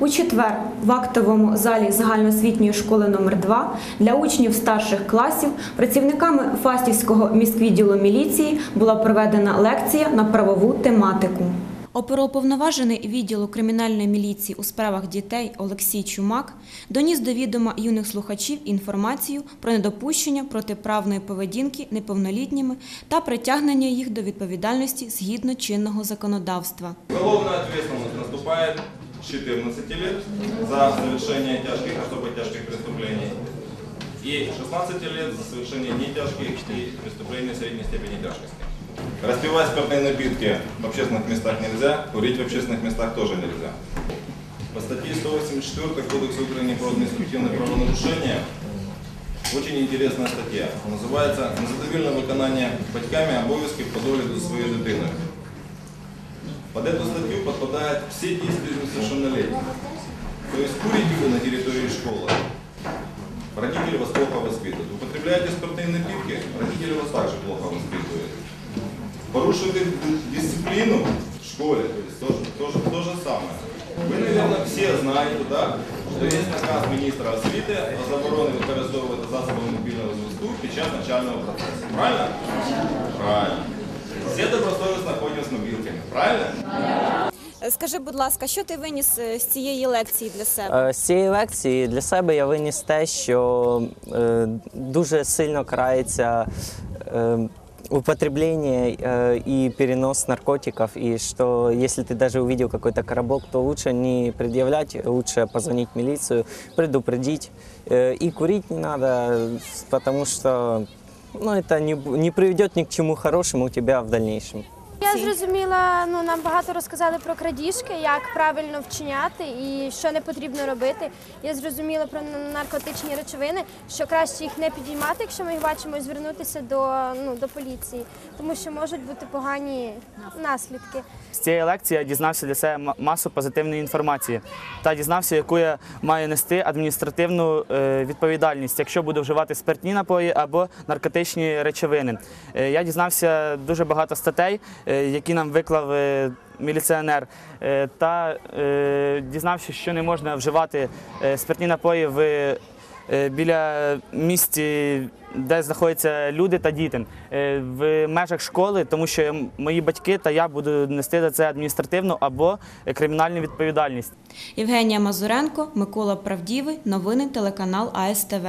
У четвер в актовому залі загальноосвітньої школи номер 2 для учнів старших класів працівниками Фастівського міськвідділу міліції була проведена лекція на правову тематику. Оперуповноважений відділу кримінальної міліції у справах дітей Олексій Чумак доніс до відома юних слухачів інформацію про недопущення протиправної поведінки неповнолітніми та притягнення їх до відповідальності згідно чинного законодавства. Уголовная ответственность наступает с 14 лет за совершение тяжких, особо тяжких преступлений и 16 лет за совершение нетяжких и преступлений средней степени тяжкости. Распивать спиртные напитки в общественных местах нельзя, курить в общественных местах тоже нельзя. По статье 184 Кодекса Украины про административное правонарушение очень интересная стаття. Називається «Незадовільне виконання батьками обов'язків по догляду за своєю дитиною». Под эту статью подпадают все действия несовершеннолетних. То есть курите вы на территории школы, родители вас плохо воспитывают. Употребляете спиртные напитки, родители вас также плохо воспитывают. Порушите дисциплину в школе, то есть тоже, тоже, то же самое. Ви, наверное, всі знаєте, да, що є наказ міністра освіти о забороні використовувати засоби мобільного зв'язку під час навчального процесу. Правильно? Правильно. Всі добросовісно ходять з мобілками. Правильно? Скажи, будь ласка, що ти виніс е, з цієї лекції для себе? Е, З цієї лекції для себе я виніс те, що е, дуже сильно карається е, употребление э, и перенос наркотиков, и что если ты даже увидел какой-то коробок, то лучше не предъявлять, лучше позвонить в милицию, предупредить. Э, и курить не надо, потому что ну, это не, бу- не приведет ни к чему хорошему у тебя в дальнейшем. Я зрозуміла, ну нам багато розказали про крадіжки, як правильно вчиняти і що не потрібно робити. Я зрозуміла про наркотичні речовини, що краще їх не підіймати, якщо ми їх бачимо, і звернутися до, ну, до поліції, тому що можуть бути погані наслідки. З цієї лекції я дізнався для себе масу позитивної інформації та дізнався, яку я маю нести адміністративну е, відповідальність, якщо буду вживати спиртні напої або наркотичні речовини. Е, Я дізнався дуже багато статей, які нам виклав е, міліціонер, е, та е, дізнався, що не можна вживати е, спиртні напої в е, біля місці, де знаходяться люди та діти е, в межах школи, тому що мої батьки та я буду нести за це адміністративну або е, кримінальну відповідальність. Євгенія Мазуренко, Микола Правдівий, новини телеканал АСТВ.